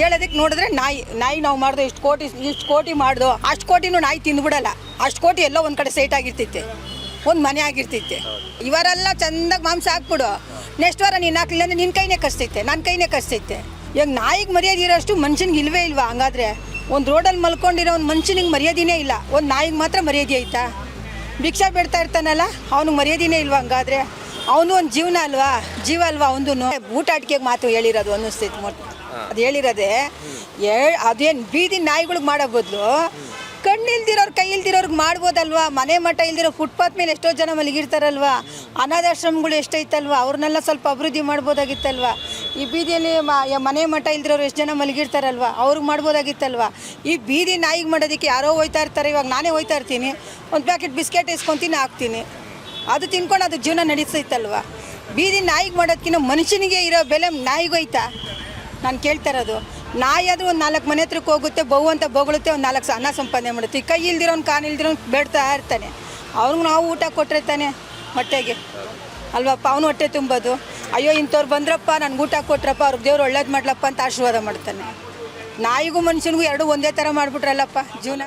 ಹೇಳೋದಕ್ಕೆ ನೋಡಿದ್ರೆ ನಾಯಿ ನಾಯಿ ನಾವು ಮಾಡ್ದು ಇಷ್ಟು ಕೋಟಿ ಇಷ್ಟು ಕೋಟಿ ಮಾಡ್ದು, ಅಷ್ಟು ಕೋಟಿನೂ ನಾಯಿ ತಿಂದ್ಬಿಡಲ್ಲ ಅಷ್ಟು ಕೋಟಿ ಎಲ್ಲೋ ಒಂದು ಕಡೆ ಸೈಟ್ ಆಗಿರ್ತೈತೆ ಒಂದು ಮನೆ ಆಗಿರ್ತೈತೆ ಇವರೆಲ್ಲ ಚಂದಾಗಿ ಮಾಂಸ ಹಾಕ್ಬಿಡು. ನೆಕ್ಸ್ಟ್ ವಾರ ನೀನು ಹಾಕ್ಲಿಲ್ಲ ಅಂದರೆ ನಿನ್ನ ಕೈನೇ ಕಷ್ಟೈತೆ ನನ್ನ ಕೈನೇ ಕಷ್ಟೈತೆ ಈಗ ನಾಯಿಗೆ ಮರ್ಯಾದೆ ಇರೋಷ್ಟು ಮನುಷ್ಯನಿಗೆ ಇಲ್ವೇ ಇಲ್ವಾ ಹಂಗಾದ್ರೆ? ಒಂದು ರೋಡಲ್ಲಿ ಮಲ್ಕೊಂಡಿರೋ ಒಂದು ಮನುಷ್ಯನಿಗೆ ಮರ್ಯಾದಿನೇ ಇಲ್ಲ. ಒಂದು ನಾಯಿಗೆ ಮಾತ್ರ ಮರ್ಯಾದೆ ಐತಾ? ಭಿಕ್ಷಾ ಬಿಡ್ತಾ ಇರ್ತಾನಲ್ಲ, ಅವ್ನಿಗೆ ಮರ್ಯಾದಿನೇ ಇಲ್ವಾ ಹಂಗಾದ್ರೆ? ಅವನು ಒಂದು ಜೀವನ ಅಲ್ವಾ? ಜೀವ ಅಲ್ವಾ ಅವನು ಊಟ ಅಡಿಕೆಗೆ ಮಾತು ಹೇಳಿರೋದು ಅನ್ನಿಸ್ತೈತಿ ಮೊಟ್ಟ. ಅದು ಹೇಳಿರೋದೆ ಅದೇನು ಬೀದಿ ನಾಯಿಗಳಿಗೆ ಮಾಡೋ ಬದಲು? ಕಣ್ಣಿಲ್ದಿರೋರು ಕೈ ಇಲ್ದಿರೋರ್ಗೆ ಮಾಡ್ಬೋದಲ್ವಾ? ಮನೆ ಮಠ ಇಲ್ದಿರೋ ಫುಟ್ಪಾತ್ ಮೇಲೆ ಎಷ್ಟೋ ಜನ ಮಲಗಿರ್ತಾರಲ್ವಾ? ಅನಾಥಾಶ್ರಮಗಳು ಎಷ್ಟೈತಲ್ವಾ? ಅವ್ರನ್ನೆಲ್ಲ ಸ್ವಲ್ಪ ಅಭಿವೃದ್ಧಿ ಮಾಡ್ಬೋದಾಗಿತ್ತಲ್ವಾ? ಈ ಬೀದಿಯಲ್ಲಿ ಮನೆ ಮಠ ಇಲ್ದಿರೋರು ಎಷ್ಟು ಜನ ಮಲಗಿರ್ತಾರಲ್ವಾ? ಅವ್ರಿಗೆ ಮಾಡ್ಬೋದಾಗಿತ್ತಲ್ವಾ? ಈ ಬೀದಿ ನಾಯಿಗೆ ಮಾಡೋದಕ್ಕೆ ಯಾರೋ ಹೋಯ್ತಾ ಇರ್ತಾರೆ ಇವಾಗ ನಾನೇ ಹೋಯ್ತಾ ಇರ್ತೀನಿ. ಒಂದು ಪ್ಯಾಕೆಟ್ ಬಿಸ್ಕೆಟ್ ಇಸ್ಕೊತೀನಿ ಹಾಕ್ತೀನಿ. ಅದು ತಿನ್ಕೊಂಡು ಅದು ಜೀವನ ನಡೆಸೈತಲ್ವ? ಬೀದಿ ನಾಯಿಗೆ ಮಾಡೋದಕ್ಕಿಂತ ಮನುಷ್ಯನಿಗೆ ಇರೋ ಬೆಲೆ ನಾಯಿಗೋಯ್ತಾ ನಾನು ಕೇಳ್ತಾ ಇರೋದು, ನಾಯಿ ಆದರೂ ಒಂದು ನಾಲ್ಕು ಮನೆ ಹತ್ರಕ್ಕೆ ಹೋಗುತ್ತೆ, ಬೌ ಅಂತ ಬೊಗಳುತ್ತೆ, ಒಂದು ನಾಲ್ಕು ಅನ್ನ ಸಂಪಾದನೆ ಮಾಡುತ್ತೆ. ಈ ಕೈ ಇಲ್ದಿರೋನು, ಕಾನು ಇಲ್ದಿರೋನು ಬೇಡ್ತಾ ಇರ್ತಾನೆ. ಅವ್ನಿಗೆ ನಾವು ಊಟ ಕೊಟ್ಟರೆ ತಾನೆ ಹೊಟ್ಟೆಗೆ ಅಲ್ವಪ್ಪ, ಅವನು ಹೊಟ್ಟೆ ತುಂಬೋದು. ಅಯ್ಯೋ, ಇಂಥವ್ರು ಬಂದ್ರಪ್ಪ, ನನ್ಗೆ ಊಟ ಕೊಟ್ರಪ್ಪ ಅವ್ರಿಗೆ ದೇವ್ರು ಒಳ್ಳೇದು ಮಾಡ್ಲಪ್ಪ ಅಂತ ಆಶೀರ್ವಾದ ಮಾಡ್ತಾನೆ. ನಾಯಿಗೂ ಮನುಷ್ಯನಿಗೂ ಎರಡು ಒಂದೇ ಥರ ಮಾಡಿಬಿಟ್ರಲ್ಲಪ್ಪ ಜೀವನ.